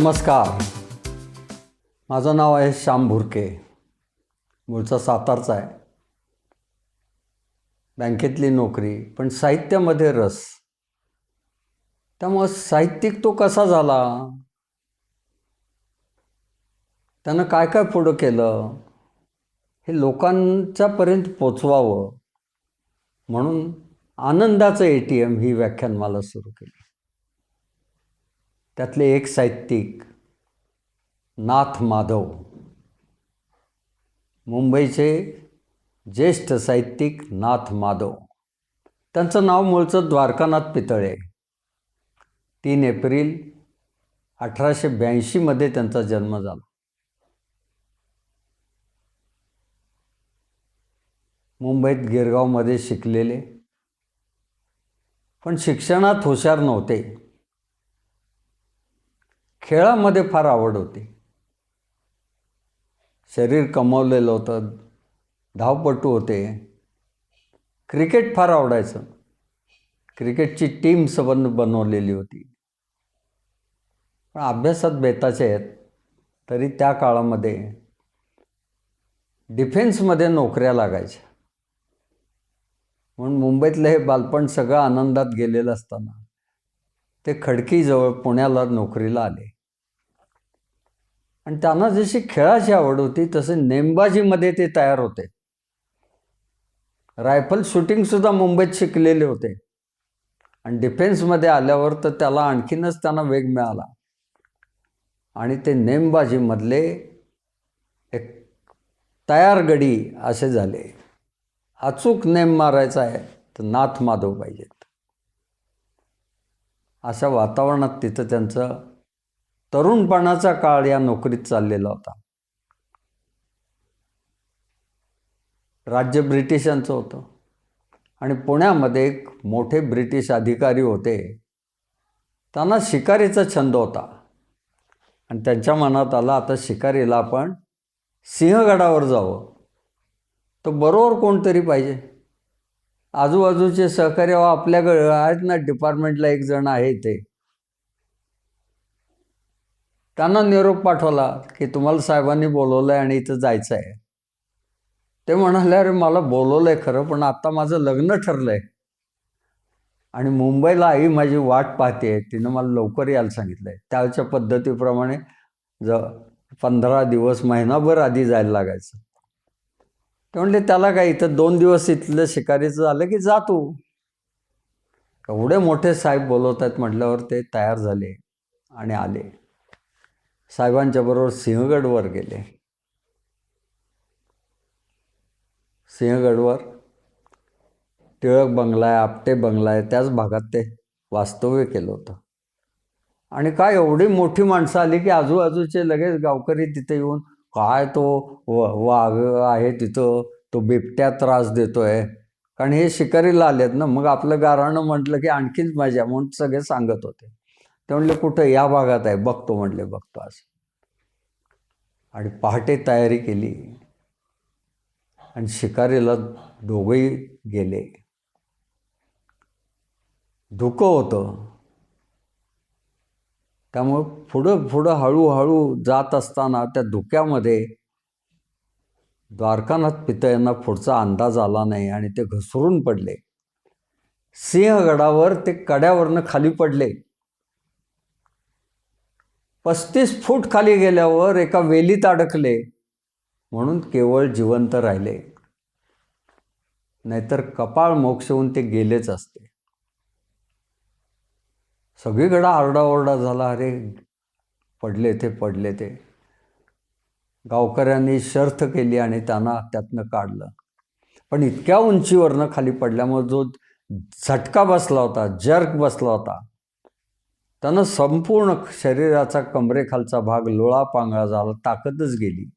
नमस्कार. माझं नाव आहे श्याम भुरके. मूळचा सातारचा आहे. बँकेतली नोकरी पण साहित्यामध्ये रस. त्यामुळं साहित्यिक तो कसा झाला? त्यानं काय काय पुढं केलं? हे लोकांच्यापर्यंत पोचवावं म्हणून आनंदाचं ए टी एम ही व्याख्यानमाला सुरू केली. त्यातले एक साहित्यिक नाथ माधव. मुंबईचे ज्येष्ठ साहित्यिक नाथ माधव. त्यांचं नाव मूळचं द्वारकानाथ पितळे. तीन एप्रिल अठराशे ब्याऐंशीमध्ये त्यांचा जन्म झाला. मुंबईत गिरगावमध्ये शिकलेले. पण शिक्षणात हुशार नव्हते. खेळामध्ये फार आवड होती. शरीर कमावलेलं होतं धावपटू होते. क्रिकेट फार आवडायचं. क्रिकेटची टीम सबंध बनवलेली होती. पण अभ्यासात बेताचे आहेत तरी त्या काळामध्ये डिफेन्समध्ये नोकऱ्या लागायच्या. म्हणून मुंबईतलं हे बालपण सगळं आनंदात गेलेलं असताना ते खडकीजवळ पुण्याला नोकरीला आले. आणि त्यांना जशी खेळाची आवड होती तसे नेमबाजीमध्ये ते तयार होते. रायफल शूटिंगसुद्धा मुंबईत शिकलेले होते. आणि डिफेन्समध्ये आल्यावर तर त्याला आणखीनच त्यांना वेग मिळाला. आणि ते नेमबाजीमधले एक तयार गडी असे झाले. अचूक नेम मारायचा आहे तर नाथ माधव पाहिजेत. अशा वातावरणात तिथं त्यांचं तरुणपणाचा काळ या नोकरीत चाललेला होता. राज्य ब्रिटिशांचं होतं. आणि पुण्यामध्ये एक मोठे ब्रिटिश अधिकारी होते. त्यांना शिकारीचा छंद होता. आणि त्यांच्या मनात आला आता शिकारीला आपण सिंहगडावर जावं. तर बरोबर कोणतरी पाहिजे. आजूबाजूचे सहकारी आपल्याकडे आहेत ना डिपार्टमेंटला एक जण आहे ते त्यांना निरोप पाठवला की तुम्हाला साहेबांनी बोलवलं आहे आणि इथं जायचं आहे ते म्हणाले अरे मला बोलवलं आहे खरं पण आत्ता माझं लग्न ठरलं आहे आणि मुंबईला आई माझी वाट पाहते तिनं मला लवकर यायला सांगितलं आहे त्याच्या पद्धतीप्रमाणे ज पंधरा दिवस महिनाभर आधी जायला लागायचं. ते म्हणले त्याला काय इथं दोन दिवस इथलं शिकारीचं झालं की जा तू. एवढे मोठे साहेब बोलवत आहेत म्हटल्यावर ते तयार झाले आणि आले. साहेबांच्या बरोबर सिंहगडवर गेले. सिंहगडवर टिळक बंगला आहे आपटे बंगला आहे त्याच भागात ते वास्तव्य केलं होतं. आणि काय एवढी मोठी माणसं आली की आजूबाजूचे लगेच गावकरी तिथे येऊन काय तो व वाघ आहे तिथं तो बिबट्या त्रास देतोय. कारण हे शिकारीला आलेत ना मग आपलं गाराणं म्हटलं की आणखीच मजा म्हणून सगळे सांगत होते. ते म्हणले कुठं? या भागात आहे. बघतो म्हटले बघतो आज आणि पहाटे तयारी केली. आणि शिकारीला दोघंही गेले. धुकं होतं. त्यामुळं पुढं पुढं हळूहळू जात असताना त्या धुक्यामध्ये द्वारकानाथ पिता यांना पुढचा अंदाज आला नाही आणि ते घसरून पडले. सिंहगडावर ते कड्यावरनं खाली पडले. पस्तीस फूट खाली गेल्यावर एका वेलीत अडकले. म्हणून केवळ जिवंत राहिले. नाहीतर कपाळ मोक्ष होऊन ते गेलेच असते. सगळीकडं आरडाओरडा झाला. अरे पडले ते पडले ते. गावकऱ्यांनी शर्थ केली आणि त्यांना त्यातनं काढलं. पण इतक्या उंचीवरनं खाली पडल्यामुळे जो झटका बसला होता जर्क बसला होता त्यानं संपूर्ण शरीराचा कमरेखालचा भाग लोळा पांगळा झाला ताकदच गेली.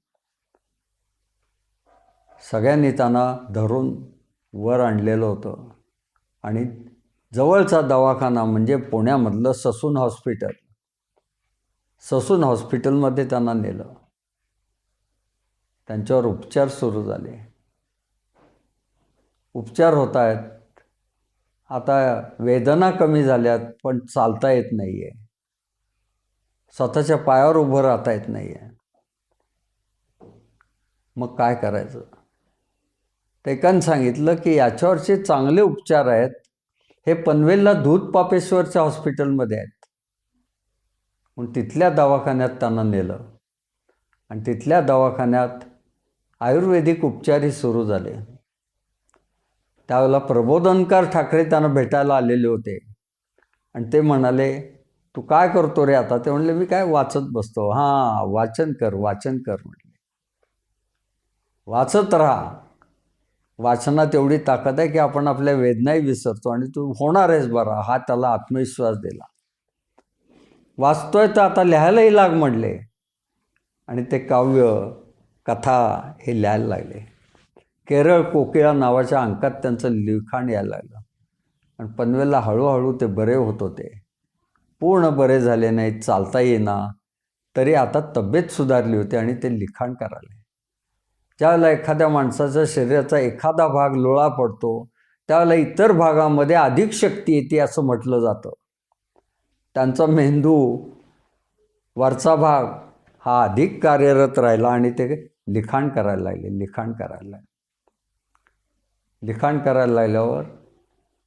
सगळ्यांनी त्यांना धरून वर आणलेलं होतं. आणि जवळचा दवाखाना म्हणजे पुण्यामधलं ससून हॉस्पिटल. ससून हॉस्पिटलमध्ये त्यांना नेलं. त्यांच्यावर उपचार सुरू झाले. उपचार होत आहेत. आता वेदना कमी झाल्यात पण चालता येत नाही आहे स्वतःच्या पायावर उभं राहता येत नाही आहे मग काय करायचं? ते सांगितलं की याच्यावरचे चांगले उपचार आहेत. हे पनवेलला दूध पापेश्वरच्या हॉस्पिटलमध्ये आहेत. म्हणून तिथल्या दवाखान्यात त्यांना नेलं. आणि तिथल्या दवाखान्यात आयुर्वेदिक उपचारही सुरू झाले. त्यावेळेला प्रबोधनकार ठाकरे त्यांना भेटायला आलेले होते. आणि ते म्हणाले तू काय करतो रे आता? ते म्हणले मी काय वाचत बसतो. हां वाचन कर वाचन कर म्हटले. वाचत राहा. वाचनात एवढी ताकद आहे की आपण आपल्या वेदनाही विसरतो आणि तू होणार आहेस बरा. हा त्याला आत्मविश्वास दिला. वाचतोय तर आता लिहायलाही लाग म्हणले आणि ते काव्य कथा हे लिहायला लागले. केरळ कोकिळा नावाच्या अंकात त्यांचं लिखाण यायला लागलं. आणि पनवेलला हळूहळू ते बरे होत होते. पूर्ण बरे झाले नाहीत चालता येईना. तरी आता तब्येत सुधारली होती आणि ते लिखाण करायला. ज्यावेळेला एखाद्या माणसाच्या शरीराचा एखादा भाग लोळा पडतो त्यावेळेला इतर भागामध्ये अधिक शक्ती येते असं म्हटलं जातं. त्यांचा मेंदू वरचा भाग हा अधिक कार्यरत राहिला आणि ते लिखाण करायला लागले लिखाण करायला लागले. लिखाण करायला लागल्यावर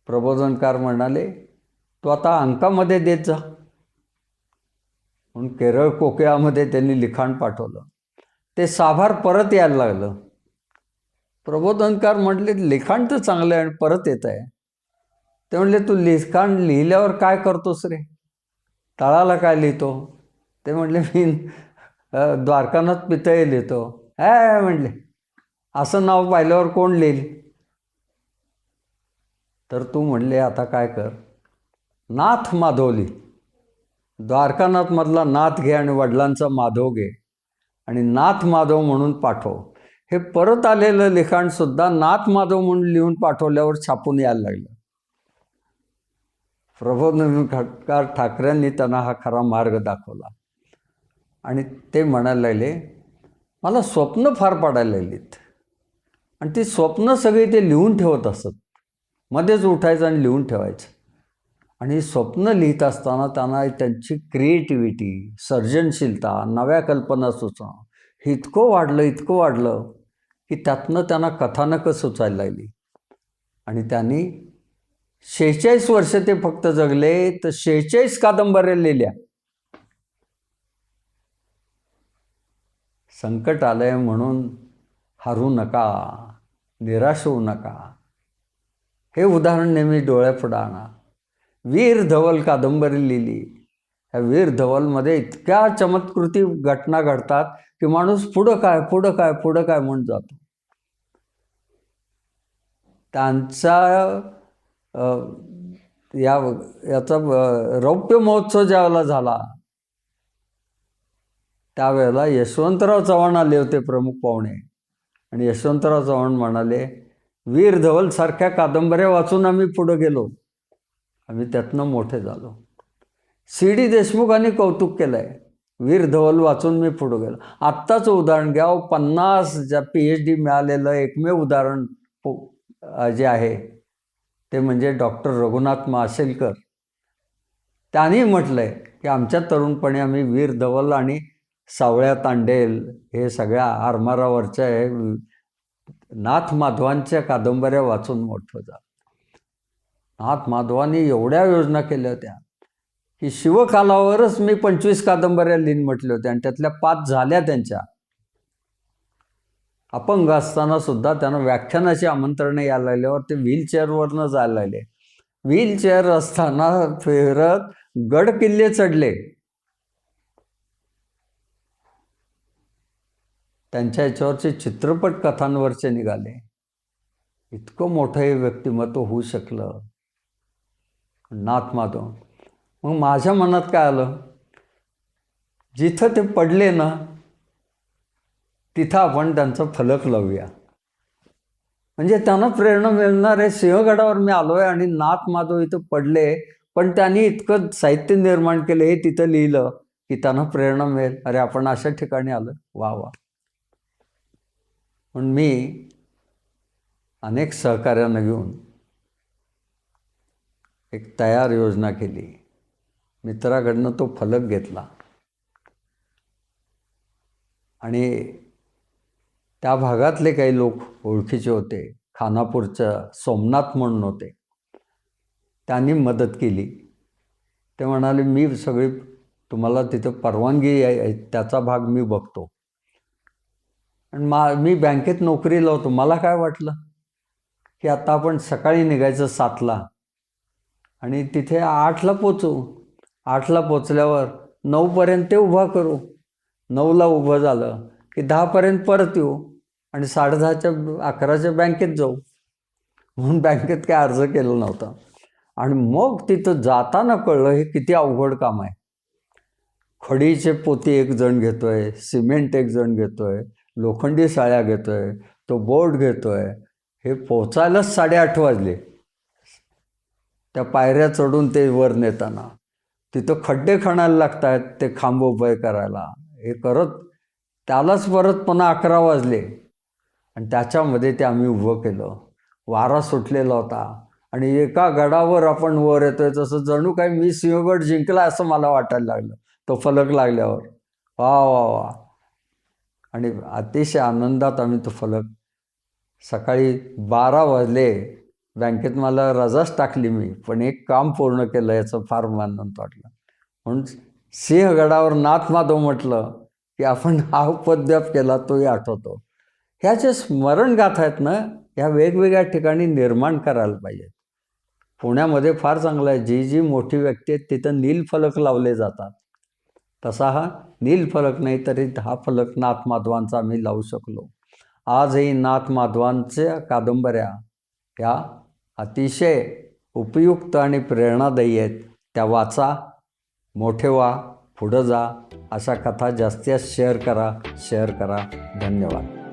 प्रबोधनकार म्हणाले तू आता अंकामध्ये देत जा. म्हणून केरळ कोकयामध्ये त्यांनी लिखाण पाठवलं. ते साभार परत यायला लागलं. प्रबोधनकार म्हटले लिखाण तर चांगलं आहे आणि परत येत आहे. ते म्हणले तू लिखाण लिहिल्यावर काय करतोस रे? तळाला काय लिहितो? ते म्हणले मी द्वारकानाथ पितळे लिहितो. है म्हणले असं नाव पाहिल्यावर कोण लिहिल? तर तू म्हणले आता काय कर? नाथ माधवली. द्वारकानाथमधला नाथ घे आणि वडिलांचा माधव घे आणि नाथ माधव म्हणून पाठव. हे परत आलेलं लिखाणसुद्धा नाथ माधव म्हणून लिहून पाठवल्यावर छापून यायला लागलं. प्रबोधनकार ठाकरेंनी त्यांना हा खरा मार्ग दाखवला. आणि ते म्हणायला लागले मला स्वप्न फार पाडायला लागलीत. आणि ती स्वप्न सगळी ते लिहून ठेवत असत. मध्येच उठायचं आणि लिहून ठेवायचं. आणि स्वप्न लिहित असताना त्यांना त्यांची क्रिएटिव्हिटी सर्जनशीलता नव्या कल्पना सुचणं हे इतकं वाढलं इतकं वाढलं की त्यातनं त्यांना कथानकं सुचायला लागली. आणि त्यांनी शेहेचाळीस वर्ष ते फक्त जगले तर शेहेचाळीस कादंबऱ्या लिहिल्या. संकट आलंय म्हणून हरू नका निराश होऊ नका. हे उदाहरण नेहमी डोळ्यापुढं आणा. वीर धवल कादंबरी लिहिली. ह्या वीर धवलमध्ये इतक्या चमत्कृती घटना घडतात की माणूस पुढं काय पुढं काय पुढं काय म्हणून जातो. त्यांचा या याचा रौप्य महोत्सव ज्यावेळेला झाला त्यावेळेला यशवंतराव चव्हाण आले होते प्रमुख पाहुणे. आणि यशवंतराव चव्हाण म्हणाले वीर धवलसारख्या कादंबऱ्या वाचून आम्ही पुढं गेलो. आम्ही त्यातनं मोठे झालो. सी डी देशमुखांनी कौतुक केलं आहे वीर धवल वाचून मी पुढं गेलो. आत्ताचं उदाहरण घ्या. पन्नास ज्या पी एच डी मिळालेलं एकमेव उदाहरण पो- जे आहे ते म्हणजे डॉक्टर रघुनाथ माशेलकर. त्यांनी म्हटलं आहे की आमच्या तरुणपणी आम्ही वीर धवल आणि सावळ्या तांडेल हे सगळ्या आरमारावरच्या नाथ माधवांच्या कादंबऱ्या वाचून मोठं झालं. नाथ माधवांनी एवढ्या योजना केल्या होत्या की शिवकालावरच मी पंचवीस कादंबऱ्या लिहिन म्हटल्या होत्या आणि त्यातल्या पाच झाल्या त्यांच्या. अपंग असताना सुद्धा त्यांना व्याख्यानाची आमंत्रणं यायला लागल्यावर ते व्हीलचेअरवरनं जायला लागले. व्हीलचेअर असताना फिरत गड किल्ले चढले. त्यांच्या याच्यावरचे चित्रपट कथांवरचे निघाले. इतकं मोठं हे व्यक्तिमत्व होऊ शकलं. नाथ माधव. मग माझ्या मनात काय आलं? जिथं ते पडले ना तिथं आपण त्यांचा फलक लावूया. म्हणजे त्यांना प्रेरणा मिळणार आहे सिंहगडावर मी आलो आहे आणि नाथ माधव इथं पडले पण त्यांनी इतकं साहित्य निर्माण केलं हे तिथं लिहिलं की त्यांना प्रेरणा मिळेल. अरे आपण अशा ठिकाणी आलो वा वा. पण मी अनेक सहकार्यांना घेऊन एक तयार योजना केली. मित्राकडनं तो फलक घेतला. आणि त्या भागातले काही लोक ओळखीचे होते. खानापूरचं सोमनाथ म्हणून होते. त्यांनी मदत केली. ते म्हणाले मी सगळी तुम्हाला तिथं परवानगी त्याचा भाग मी बघतो. आणि मा मी बँकेत नोकरीला होतो. मला काय वाटलं? की आता आपण सकाळी निघायचं सातला आणि तिथे आठला पोचू. आठला पोचल्यावर नऊपर्यंत ते उभा करू. नऊला उभं झालं की दहापर्यंत परत येऊ आणि साडेदहाच्या अकराच्या बँकेत जाऊ. म्हणून बँकेत काय अर्ज केला नव्हता. आणि मग तिथं जाताना कळलं हे किती अवघड काम आहे. खडीचे पोती एक जण घेतोय सिमेंट एक जण घेतोय लोखंडी साळ्या घेतोय तो बोर्ड घेतोय हे पोचायलाच साडेआठ वाजले. त्या पायऱ्या चढून ते वर नेताना तिथं खड्डे खणायला लागत आहेत ते खांब उभे करायला. हे करत त्यालाच परत पुन्हा अकरा वाजले. आणि त्याच्यामध्ये ते आम्ही उभं केलं. वारा सुटलेला होता. आणि एका गडावर आपण वर येतोय तसं जणू काही मी सिंहगड जिंकला असं मला वाटायला लागलं. तो फलक लागल्यावर. वा वा वा. आणि अतिशय आनंदात आम्ही तो फलक सकाळी बारा वाजले बँकेत मला रजाच टाकली मी पण एक काम पूर्ण केलं याचं फार आनंद वाटलं. म्हणून सिंहगडावर नाथ माधव म्हटलं की आपण हा उपद्व्याप केला तोही आठवतो. ह्या जे स्मरणगाथा आहेत ना ह्या वेगवेगळ्या ठिकाणी निर्माण करायला पाहिजेत. पुण्यामध्ये फार चांगलं आहे. जी जी मोठी व्यक्ती आहेत तिथं नीलफलक लावले जातात. तसा हा नीलफलक नाही तरी हा फलक नाथ माधवांचा आम्ही लावू शकलो. आजही नाथ माधवांच्या कादंबऱ्या या अतिशय उपयुक्त आणि प्रेरणादायी आहेत. त्या वाचा मोठे व्हा पुढं जा अशा कथा जास्तीत जास्त शेअर करा शेअर करा. धन्यवाद.